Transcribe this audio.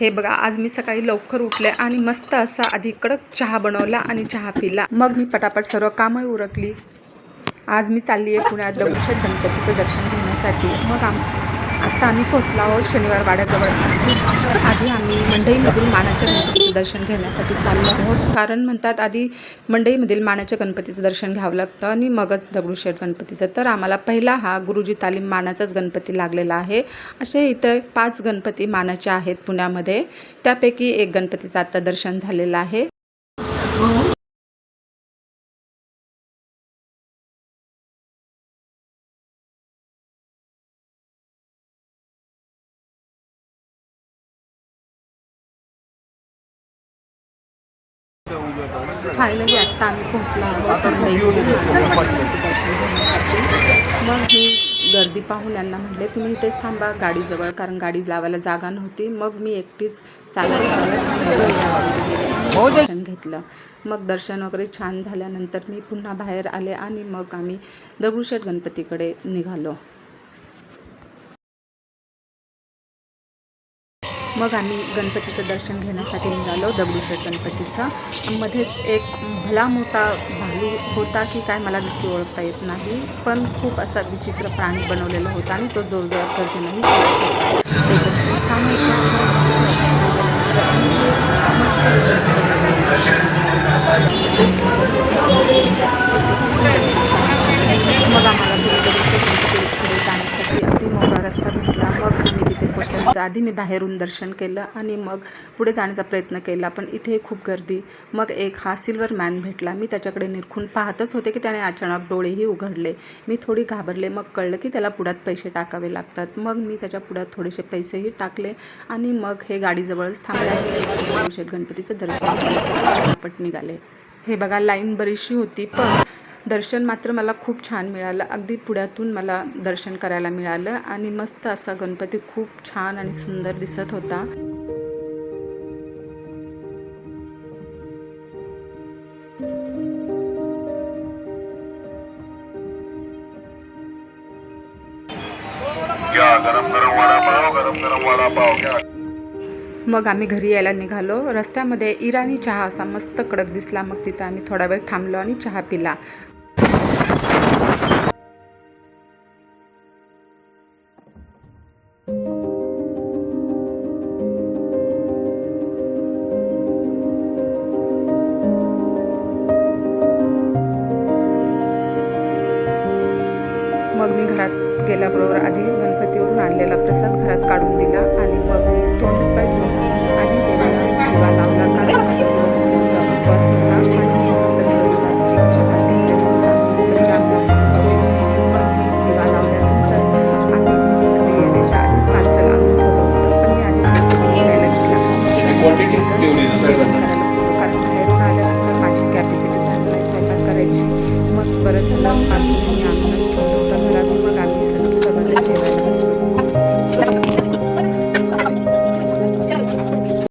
हे बघा आज मी सकाळी लवकर उठले आणि मस्त असा आधी कडक चहा बनवला आणि चहा पिला. मग मी पटापट सर्व कामही उरकली. आज मी चालली आहे पुण्यात दगडूशेठ गणपतीचं दर्शन घेण्यासाठी. मग आम आता आम्ही पोहोचलो आहोत शनिवार वाड्याजवळ आधी आम्ही मंडईमधील मानाच्या गणपतीचं दर्शन घेण्यासाठी चाललो आहोत. कारण म्हणतात आधी मंडईमधील मानाच्या गणपतीचं दर्शन घ्यावं लागतं आणि मगच दगडूशेठ गणपतीचं. तर आम्हाला पहिला हा गुरुजी तालीम मानाचाच गणपती लागलेला आहे. असे इथे पाच गणपती मानाचे आहेत पुण्यामध्ये. त्यापैकी एक गणपतीचं आता दर्शन झालेलं आहे. फायनली आत्ता आम्ही पोहोचलो आहोत दर्शन घेण्यासाठी मग मी गर्दी पाहून यांना म्हटले तुम्ही इथेच थांबा गाडीजवळ कारण गाडी लावायला जागा नव्हती. मग मी एकटीच चालत चालत दर्शन घेतलं. मग दर्शन वगैरे छान झाल्यानंतर मी पुन्हा बाहेर आले आणि मग आम्ही दगडूशेठ गणपतीकडे निघालो. मग आम्ही गणपतीचं दर्शन घेण्यासाठी निघालो दगडूशेठ गणपतीचं. मध्येच एक भला मोठा भालू होता की काय मला नक्की ओळखता येत नाही पण खूप असा विचित्र प्राणी बनवलेला होता आणि तो जोरजोरात गर्जनही करत होता. छान आधी मी बाहेरून दर्शन केलं आणि मग पुढे जाण्याचा प्रयत्न केला पण इथे खूप गर्दी. मग एक हा सिल्वर मॅन भेटला. मी त्याच्याकडे निरखून पाहतच होते की त्याने अचानक डोळेही उघडले. मी थोडी घाबरले. मग कळलं की त्याला पुढ्यात पैसे टाकावे लागतात. मग मी त्याच्या पुढ्यात थोडेसे पैसेही टाकले आणि मग हे गाडीजवळच थांबले. गणपतीचं दर्शन पट निघाले. हे बघा लाईन बरीचशी होती पण दर्शन मात्र मला खूप छान मिळालं. अगदी पुण्यातून मला दर्शन करायला मिळालं आणि मस्त असा गणपती खूप छान आणि सुंदर दिसत होता. मग आम्ही घरी यायला निघालो. रस्त्यामध्ये इराणी चहा असा मस्त कडक दिसला. मग तिथं आम्ही थोडा वेळ थांबलो आणि चहा पिला. मग मी घरात गेल्याबरोबर आधी गणपतीवरून आणलेला प्रसाद घरात काढून दिला आणि मग मी तोंड पाय धुवून आधी देवाला दिवा लावला. कारण माझा उपवास होता.